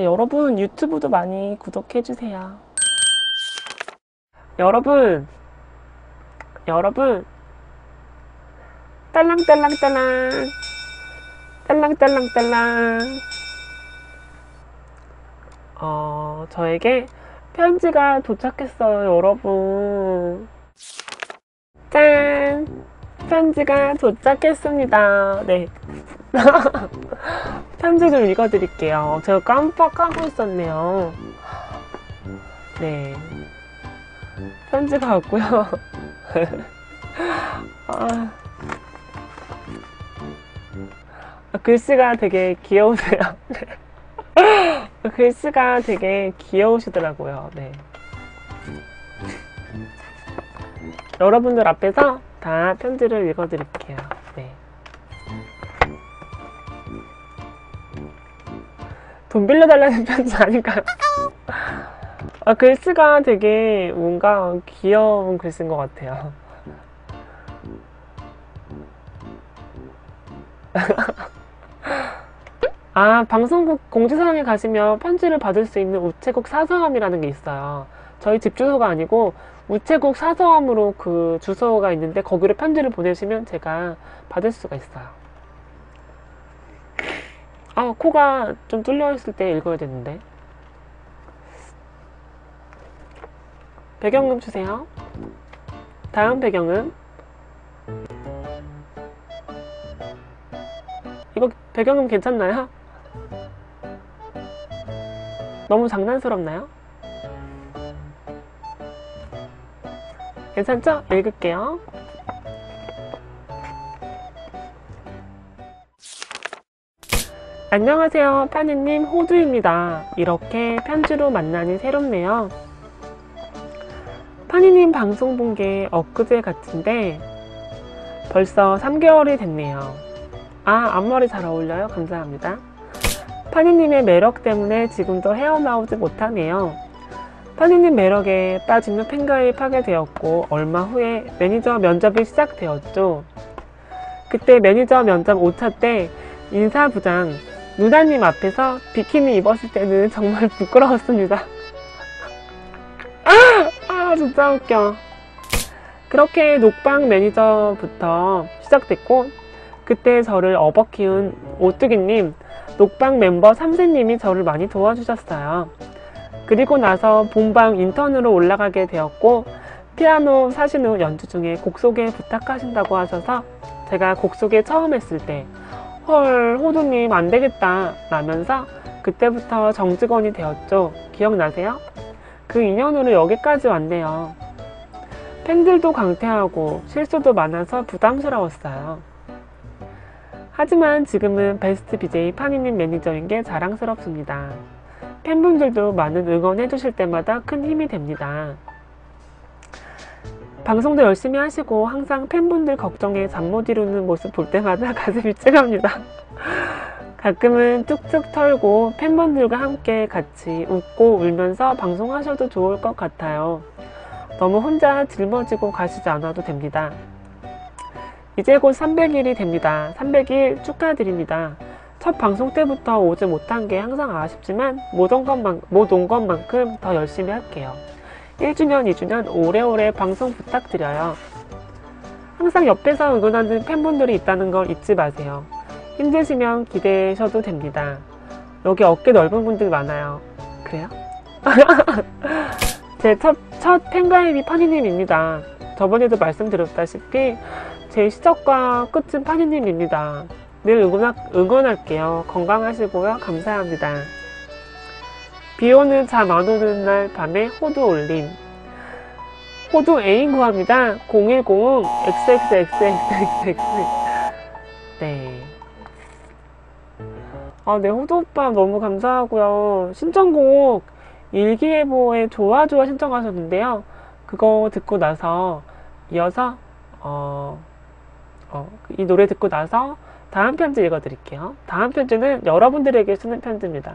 네, 여러분 유튜브도 많이 구독해주세요. 여러분, 여러분, 딸랑딸랑딸랑, 딸랑딸랑딸랑. 어, 저에게 편지가 도착했어요, 여러분. 짠! 편지가 도착했습니다. 네. 편지 좀 읽어드릴게요. 제가 깜빡하고 있었네요. 네. 편지가 왔고요. 아. 글씨가 되게 귀여우세요. 네. 글씨가 되게 귀여우시더라고요. 네. 여러분들 앞에서 다 편지를 읽어드릴게요. 네. 돈 빌려달라는 편지 아닐까요? 아, 글씨가 되게 뭔가 귀여운 글씨인 것 같아요. 아, 방송국 공지사항에 가시면 편지를 받을 수 있는 우체국 사서함이라는 게 있어요. 저희 집 주소가 아니고 우체국 사서함으로 그 주소가 있는데 거기로 편지를 보내시면 제가 받을 수가 있어요. 아, 코가 좀 뚫려 있을 때 읽어야 되는데. 배경음 주세요. 다음 배경음. 이거 배경음 괜찮나요? 너무 장난스럽나요? 괜찮죠? 읽을게요. 안녕하세요. 파니님 호두입니다. 이렇게 편지로 만나니 새롭네요. 파니님 방송 본 게 엊그제 같은데 벌써 3개월이 됐네요. 아, 앞머리 잘 어울려요. 감사합니다. 파니님의 매력 때문에 지금도 헤어나오지 못하네요. 파니님 매력에 빠진 후 팬가입하게 되었고 얼마 후에 매니저 면접이 시작되었죠. 그때 매니저 면접 5차 때 인사부장 누나님 앞에서 비키니 입었을 때는 정말 부끄러웠습니다. 아 진짜 웃겨. 그렇게 녹방 매니저부터 시작됐고 그때 저를 업어 키운 오뚜기님 녹방 멤버 3세님이 저를 많이 도와주셨어요. 그리고 나서 본방 인턴으로 올라가게 되었고 피아노 사신 후 연주 중에 곡 소개 부탁하신다고 하셔서 제가 곡 소개 처음 했을 때 헐 호두님 안 되겠다 라면서 그때부터 정직원이 되었죠. 기억나세요? 그 인연으로 여기까지 왔네요. 팬들도 강퇴하고 실수도 많아서 부담스러웠어요. 하지만 지금은 베스트 BJ 파니님 매니저인 게 자랑스럽습니다. 팬분들도 많은 응원해 주실 때마다 큰 힘이 됩니다. 방송도 열심히 하시고 항상 팬분들 걱정에 잠 못 이루는 모습 볼 때마다 가슴이 찡합니다. 가끔은 툭툭 털고 팬분들과 함께 같이 웃고 울면서 방송하셔도 좋을 것 같아요. 너무 혼자 짊어지고 가시지 않아도 됩니다. 이제 곧 300일이 됩니다. 300일 축하드립니다. 첫 방송 때부터 오지 못한 게 항상 아쉽지만 못 온 것만, 못온 것만큼 더 열심히 할게요. 1주년, 2주년 오래오래 방송 부탁드려요. 항상 옆에서 응원하는 팬분들이 있다는 걸 잊지 마세요. 힘드시면 기대셔도 됩니다. 여기 어깨 넓은 분들 많아요. 그래요? 제 첫, 첫 팬가입이 파니님입니다. 저번에도 말씀드렸다시피 제 시작과 끝은 파니님입니다. 늘 응원할게요. 건강하시고요. 감사합니다. 비 오는 잠 안 오는 날 밤에 호두 올림. 호두 애인 구합니다. 010 xxxxx. 네. 아, 네, 호두 오빠 너무 감사하고요. 신청곡 일기예보에 좋아 좋아 신청하셨는데요. 그거 듣고 나서 이어서 어, 어, 이 노래 듣고 나서 다음 편지 읽어드릴게요. 다음 편지는 여러분들에게 쓰는 편지입니다.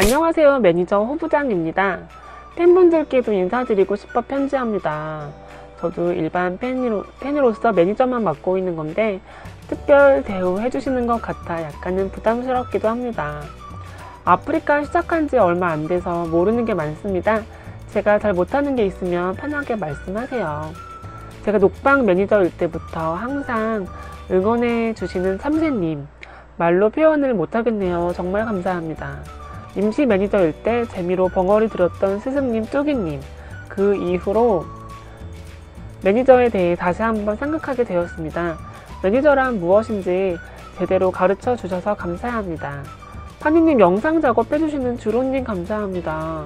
안녕하세요. 매니저 호부장입니다. 팬분들께도 인사드리고 싶어 편지합니다. 저도 일반 팬으로, 팬으로서 매니저만 맡고 있는 건데 특별 대우해주시는 것 같아 약간은 부담스럽기도 합니다. 아프리카 시작한 지 얼마 안 돼서 모르는 게 많습니다. 제가 잘 못하는 게 있으면 편하게 말씀하세요. 제가 녹방 매니저일 때부터 항상 응원해 주시는 참새님, 말로 표현을 못하겠네요. 정말 감사합니다. 임시 매니저일 때 재미로 벙어리 들었던 스승님 뚜기님, 그 이후로 매니저에 대해 다시 한번 생각하게 되었습니다. 매니저란 무엇인지 제대로 가르쳐 주셔서 감사합니다. 파니님 영상 작업 해주시는 주로님 감사합니다.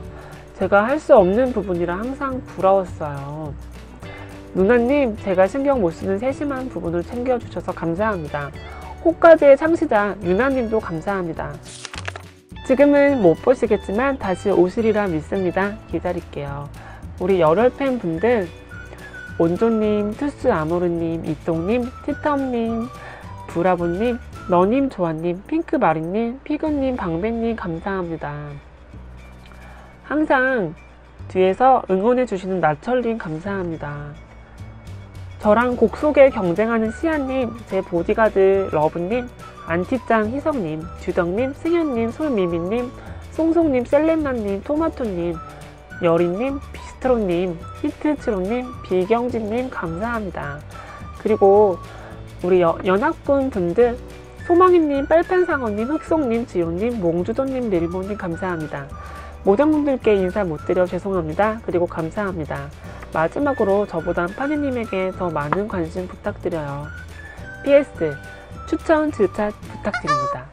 제가 할 수 없는 부분이라 항상 부러웠어요. 누나님, 제가 신경 못 쓰는 세심한 부분을 챙겨주셔서 감사합니다. 호까지의 창시자 유나님도 감사합니다. 지금은 못 보시겠지만 다시 오시리라 믿습니다. 기다릴게요. 우리 열혈 팬분들 온조님, 투스 아모르님, 이똥님, 티텀님, 브라보님, 너님, 조아님, 핑크마리님, 피그님, 방배님 감사합니다. 항상 뒤에서 응원해 주시는 나철님 감사합니다. 저랑 곡 속에 경쟁하는 시아님, 제 보디가드 러브님, 안티짱 희성님, 주덕님, 승현님, 솔미미님, 송송님, 셀렘나님, 토마토님, 여리님, 비스트로님, 히트치로님, 비경진님 감사합니다. 그리고 우리 여- 연합군 분들 소망이님, 빨판상어님, 흑송님, 지호님, 몽주도님, 밀모님 감사합니다. 모든 분들께 인사 못 드려 죄송합니다. 그리고 감사합니다. 마지막으로 저보다 파니님에게 더 많은 관심 부탁드려요. PS 추천 질차 부탁드립니다.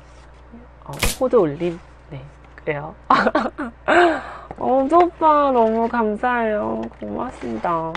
어, 코드 올림. 네, 그래요. 어, 오빠 너무 감사해요. 고맙습니다.